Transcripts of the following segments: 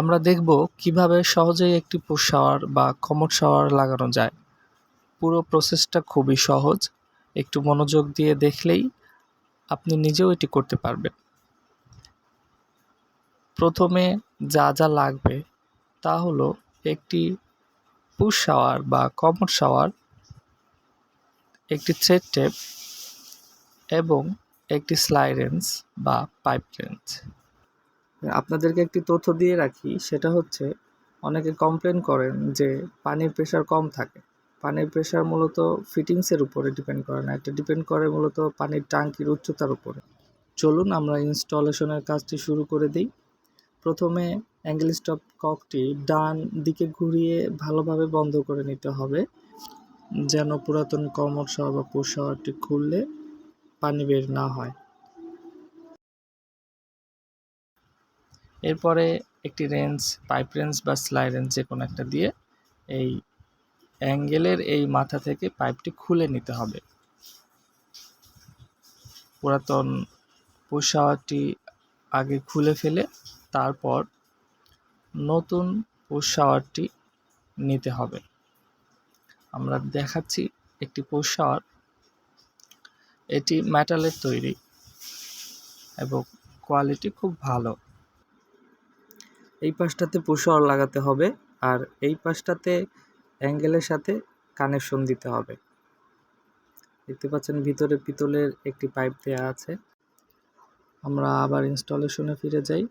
আমরা দেখব কীভাবে সহজেই একটি পুশ শাওয়ার বা কমোড শাওয়ার লাগানো যায়। পুরো প্রসেসটা খুবই সহজ। একটু মনোযোগ দিয়ে দেখলেই আপনি নিজেও এটি করতে পারবেন। প্রথমে যা যা লাগবে তা হলো একটি পুশ শাওয়ার বা কমোড শাওয়ার, একটি থ্রেড টেপ এবং একটি স্লাই রেঞ্জ বা পাইপ রেঞ্জ। আপনাদেরকে একটি তথ্য দিয়ে রাখি, সেটা হচ্ছে অনেকে কমপ্লেন করেন যে পানির প্রেশার কম থাকে। পানির প্রেশার মূলত ফিটিংসের উপরে ডিপেন্ড করে না, এটা ডিপেন্ড করে মূলত পানির ট্যাঙ্কির উচ্চতার উপরে। চলুন আমরা ইনস্টলেশনের কাজটি শুরু করে দিই। প্রথমে অ্যাঙ্গেল স্টপ ককটি ডান দিকে ঘুরিয়ে ভালোভাবে বন্ধ করে নিতে হবে, যেন পুরাতন কমর শাওয়ার বা পুশ খুললে পানি বের না হয়। এরপরে একটি রেঞ্জ, পাইপ রেঞ্জ বা স্লাই রেঞ্জ যে কোনো একটা দিয়ে এই অ্যাঙ্গেলের এই মাথা থেকে পাইপটি খুলে নিতে হবে। পুরাতন পোশাওয়ারটি আগে খুলে ফেলে তারপর নতুন পোশাওয়ারটি নিতে হবে। আমরা দেখাচ্ছি একটি পোশাওয়ার এটি মেটালের তৈরি এবং কোয়ালিটি খুব ভালো। এই পাশটাতে পোশাওয়ার লাগাতে হবে আর এই পাশটাতে অ্যাঙ্গেলের সাথে কানেকশন দিতে হবে। দেখতে পাচ্ছেন ভিতরে পিতলের একটি পাইপ দেওয়া আছে। আমরা আবার ইনস্টলেশনে ফিরে যাই।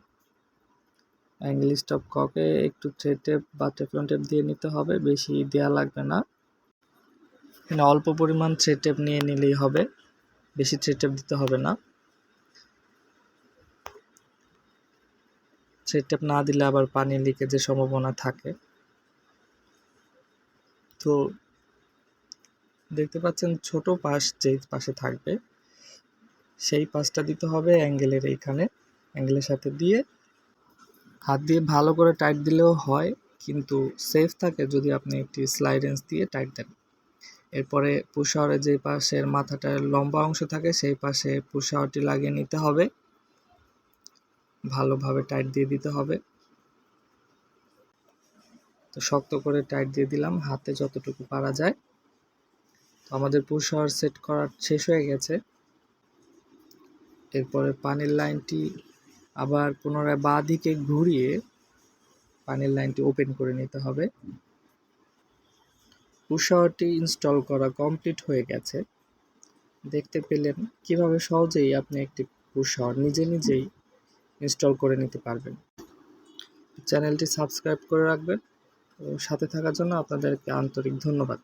অ্যাঙ্গেল স্টপ ককে একটু থ্রেড টেপ বা টেফলন টেপ দিয়ে নিতে হবে, বেশি দেওয়া লাগবে না। এখানে অল্প পরিমাণ থ্রেড টেপ নিয়ে নিলেই হবে, বেশি থ্রেড টেপ দিতে হবে না। থ্রেড ট্যাপ না দিলে আবার পানি লিকেজের সম্ভাবনা থাকে। তো দেখতে পাচ্ছেন ছোট পাশ যেই পাশে থাকবে, সেই পাশটা দিতে হবে অ্যাঙ্গেলের এইখানে। অ্যাঙ্গেলের সাথে দিয়ে হাত দিয়ে ভালো করে টাইট দিলেও হয়, কিন্তু সেফ থাকে যদি আপনি একটি স্লাইডেন্স দিয়ে টাইট দেন। এরপরে পুষাওয়ারের যে পাশের মাথাটার লম্বা অংশ থাকে, সেই পাশে পুষাওয়ারটি লাগিয়ে নিতে হবে। ভালোভাবে টাইট দিয়ে দিতে হবে। তো শক্ত করে টাইট দিয়ে দিলাম, হাতে যতটুকু পারা যায়। তো আমাদের পুষাওয়ার সেট করা শেষ হয়ে গেছে। এরপরে পানির লাইনটি আবার পুনরায় বাঁ দিকে ঘুরিয়ে পানির লাইনটি ওপেন করে নিতে হবে। পুষাওয়ারটি ইনস্টল করা কমপ্লিট হয়ে গেছে। দেখতে পেলেন কীভাবে সহজেই আপনি একটি পুষাওয়ার নিজে নিজেই ইনস্টল করে নিতে পারবেন। চ্যানেলটি সাবস্ক্রাইব করে রাখবেন সাথে থাকার জন্য আপনাদেরকে আন্তরিক ধন্যবাদ।